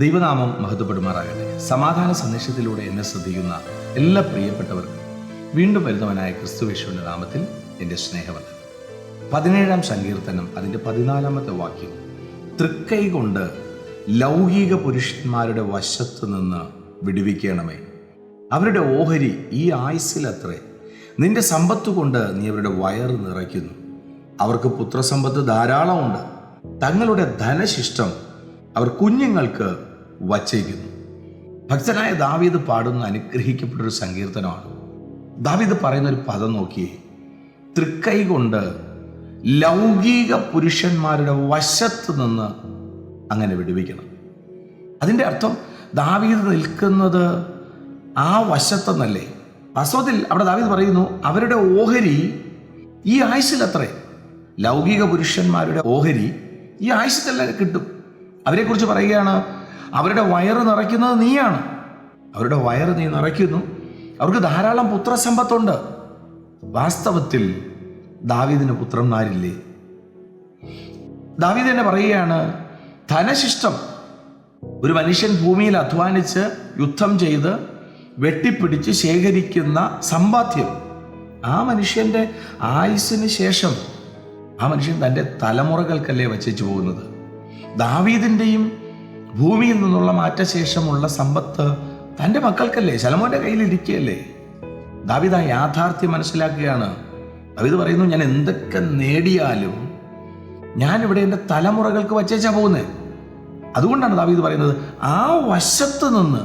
ദൈവനാമം മഹത്വപ്പെടുമാറാകട്ടെ. സമാധാന സന്ദേശത്തിലൂടെ എന്നെ ശ്രദ്ധിക്കുന്ന എല്ലാ പ്രിയപ്പെട്ടവർക്കും വീണ്ടും വരുന്നവനായ ക്രിസ്തുവേശുവിന്റെ നാമത്തിൽ എന്റെ സ്നേഹവന്ദനം. പതിനേഴാം സങ്കീർത്തനം അതിന്റെ പതിനാലാമത്തെ വാക്യം. തൃക്കൈ കൊണ്ട് ലൗകിക പുരുഷന്മാരുടെ വശത്ത് നിന്ന് വിടുവിക്കണമേ. അവരുടെ ഓഹരി ഈ ആയുസ്സിലത്രേ. നിന്റെ സമ്പത്ത് കൊണ്ട് നീ അവരുടെ വയറ് നിറയ്ക്കുന്നു. അവർക്ക് പുത്രസമ്പത്ത് ധാരാളമുണ്ട്. തങ്ങളുടെ ധനശിഷ്ടം അവർ കുഞ്ഞുങ്ങൾക്ക് വച്ചേക്കുന്നു. ഭക്തനായ ദാവീദ് പാടുന്ന അനുഗ്രഹിക്കപ്പെട്ടൊരു സങ്കീർത്തനമാണ്. ദാവീദ് പറയുന്ന ഒരു പദം നോക്കിയേ. തൃക്കൈ കൊണ്ട് ലൗകിക പുരുഷന്മാരുടെ വശത്ത് നിന്ന് അങ്ങനെ വിടുവിക്കണം. അതിന്റെ അർത്ഥം ദാവീദ് നിൽക്കുന്നത് ആ വശത്തെന്നല്ലേ? വാസ്തവത്തിൽ അവിടെ ദാവീദ് പറയുന്നു അവരുടെ ഓഹരി ഈ ആയുസിലത്രേ ലൗകിക പുരുഷന്മാരുടെ ഓഹരി ഈ ആയുസത്തിൽ കിട്ടും. അവരെക്കുറിച്ച് പറയുകയാണ് അവരുടെ വയറ് നിറയ്ക്കുന്നത് നീയാണ്. അവരുടെ വയറ് നീ നിറയ്ക്കുന്നു. അവർക്ക് ധാരാളം പുത്രസമ്പത്തുണ്ട്. വാസ്തവത്തിൽ ദാവീദിന് പുത്രന്മാരില്ലേ? ദാവീദ് തന്നെ പറയുകയാണ് ധനശിഷ്ടം. ഒരു മനുഷ്യൻ ഭൂമിയിൽ അധ്വാനിച്ച് യുദ്ധം ചെയ്ത് വെട്ടിപ്പിടിച്ച് ശേഖരിക്കുന്ന സമ്പാദ്യം. ആ മനുഷ്യന്റെ ആയുസ്സിന് ശേഷം ആ മനുഷ്യൻ തന്റെ തലമുറകൾക്കല്ലേ വച്ചേച്ചു പോകുന്നത്? ദാവീദിന്റെയും ഭൂമിയിൽ നിന്നുള്ള മാറ്റശേഷമുള്ള സമ്പത്ത് തന്റെ മക്കൾക്കല്ലേ? ശലമോന്റെ കയ്യിലിരിക്കുകയല്ലേ ദാവിദ യാഥാർത്ഥ്യം മനസ്സിലാക്കുകയാണ്. ദാവിദ് പറയുന്നു ഞാൻ എന്തൊക്കെ നേടിയാലും ഞാൻ ഇവിടെ എന്റെ തലമുറകൾക്ക് വച്ചേച്ചാ പോകുന്നത് അതുകൊണ്ടാണ് ദാവീദ് പറയുന്നത് ആ വശത്ത് നിന്ന്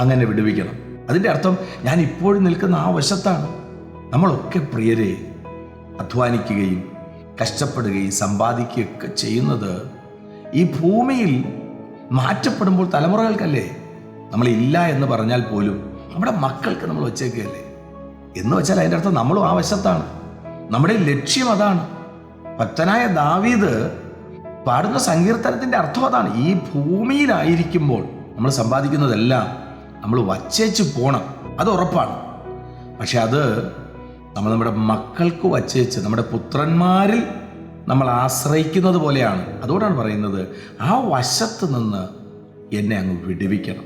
അങ്ങനെ വിടുവിക്കണം. അതിന്റെ അർത്ഥം ഞാൻ ഇപ്പോഴും നിൽക്കുന്ന ആ വശത്താണ്. നമ്മളൊക്കെ പ്രിയരെ അധ്വാനിക്കുകയും കഷ്ടപ്പെടുകയും സമ്പാദിക്കുകയൊക്കെ ചെയ്യുന്നത് ഈ ഭൂമിയിൽ മാറ്റപ്പെടുമ്പോൾ തലമുറകൾക്കല്ലേ? നമ്മളില്ല എന്ന് പറഞ്ഞാൽ പോലും നമ്മുടെ മക്കൾക്ക് നമ്മൾ വച്ചേക്കുകയല്ലേ? എന്ന് വെച്ചാൽ അതിന്റെ അർത്ഥം നമ്മളും ആ വശത്താണ്. നമ്മുടെ ലക്ഷ്യം അതാണ്. ഭക്തനായ ദാവീദ് പാടുന്ന സങ്കീർത്തനത്തിന്റെ അർത്ഥം അതാണ്. ഈ ഭൂമിയിലായിരിക്കുമ്പോൾ നമ്മൾ സമ്പാദിക്കുന്നതെല്ലാം നമ്മൾ വച്ചേച്ച് പോകണം അത് ഉറപ്പാണ്. പക്ഷെ അത് നമ്മൾ നമ്മുടെ മക്കൾക്ക് വച്ചേച്ച് നമ്മുടെ പുത്രന്മാരിൽ നമ്മൾ ആശ്രയിക്കുന്നത് പോലെയാണ്. അതുകൊണ്ടാണ് പറയുന്നത് ആ വശത്ത് നിന്ന് എന്നെ അങ്ങ് വിടുവിക്കണം.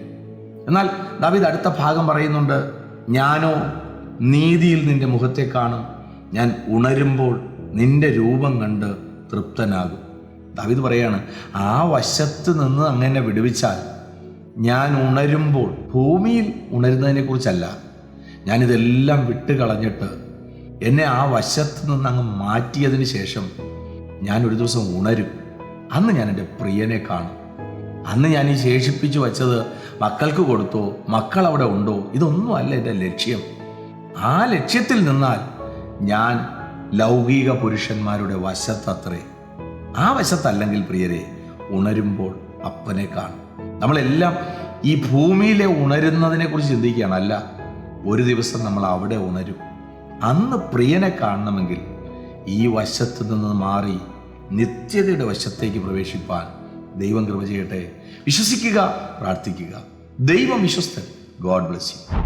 എന്നാൽ ദാവീദ് അടുത്ത ഭാഗം പറയുന്നുണ്ട് ഞാനോ നീതിയിൽ നിന്റെ മുഖത്തെ കാണും. ഞാൻ ഉണരുമ്പോൾ നിന്റെ രൂപം കണ്ട് തൃപ്തനാകും. ദാവീദ് പറയാണ് ആ വശത്ത് നിന്ന് അങ്ങനെ വിടുവിച്ചാൽ ഞാൻ ഉണരുമ്പോൾ ഭൂമിയിൽ ഉണരുന്നതിനെ കുറിച്ചല്ല ഞാനിതെല്ലാം വിട്ട് കളഞ്ഞിട്ട് എന്നെ ആ വശത്ത് നിന്ന് അങ്ങ് മാറ്റിയതിന് ശേഷം ഞാൻ ഒരു ദിവസം ഉണരും. അന്ന് ഞാൻ എന്റെ പ്രിയനെ കാണും. അന്ന് ഞാൻ ഈ ശേഷിപ്പിച്ചു വച്ചത് മക്കൾക്ക് കൊടുത്തോ മക്കൾ അവിടെ ഉണ്ടോ ഇതൊന്നും അല്ല എന്റെ ലക്ഷ്യം. ആ ലക്ഷ്യത്തിൽ നിന്നാൽ ഞാൻ ലൗകിക പുരുഷന്മാരുടെ വശത്തത്രേ. ആ വശത്തല്ലെങ്കിൽ പ്രിയരെ ഉണരുമ്പോൾ അപ്പനെ കാണും. നമ്മളെല്ലാം ഈ ഭൂമിയിലെ ഉണരുന്നതിനെ കുറിച്ച് ചിന്തിക്കുകയാണ്. അല്ല ഒരു ദിവസം നമ്മൾ അവിടെ ഉണരും. അന്ന് പ്രിയനെ കാണണമെങ്കിൽ ഈ വശത്ത് നിന്ന് മാറി നിത്യതയുടെ വശത്തേക്ക് പ്രവേശിപ്പാൻ ദൈവം കൃപ ചെയ്യട്ടെ. വിശ്വസിക്കുക പ്രാർത്ഥിക്കുക. ദൈവം വിശ്വസ്തൻ. God bless you